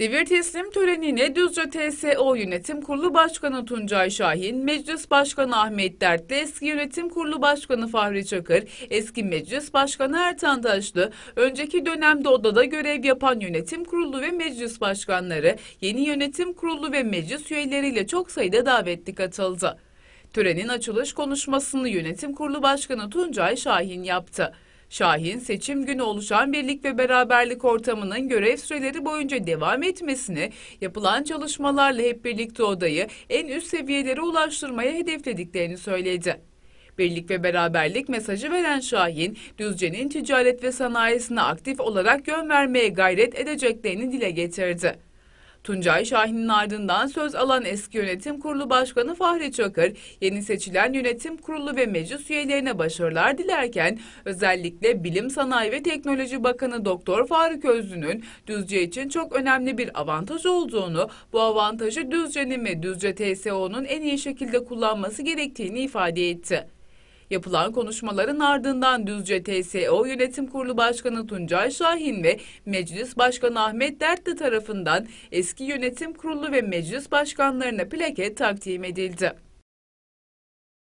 Devir teslim törenine Düzce TSO Yönetim Kurulu Başkanı Tuncay Şahin, Meclis Başkanı Ahmet Dertli, eski Yönetim Kurulu Başkanı Fahri Çakır, eski Meclis Başkanı Ertan Taşlı, önceki dönemde odada görev yapan Yönetim Kurulu ve Meclis Başkanları, yeni Yönetim Kurulu ve Meclis üyeleriyle çok sayıda davetli katıldı. Törenin açılış konuşmasını Yönetim Kurulu Başkanı Tuncay Şahin yaptı. Şahin, seçim günü oluşan birlik ve beraberlik ortamının görev süreleri boyunca devam etmesini, yapılan çalışmalarla hep birlikte odayı en üst seviyelere ulaştırmaya hedeflediklerini söyledi. Birlik ve beraberlik mesajı veren Şahin, Düzce'nin ticaret ve sanayisine aktif olarak yön vermeye gayret edeceklerini dile getirdi. Tuncay Şahin'in ardından söz alan eski yönetim kurulu başkanı Fahri Çakır, yeni seçilen yönetim kurulu ve meclis üyelerine başarılar dilerken özellikle Bilim Sanayi ve Teknoloji Bakanı Doktor Faruk Özlü'nün Düzce için çok önemli bir avantaj olduğunu, bu avantajı Düzce'nin ve Düzce TSO'nun en iyi şekilde kullanması gerektiğini ifade etti. Yapılan konuşmaların ardından Düzce TSO Yönetim Kurulu Başkanı Tuncay Şahin ve Meclis Başkanı Ahmet Dertli tarafından eski yönetim kurulu ve meclis başkanlarına plaket takdim edildi.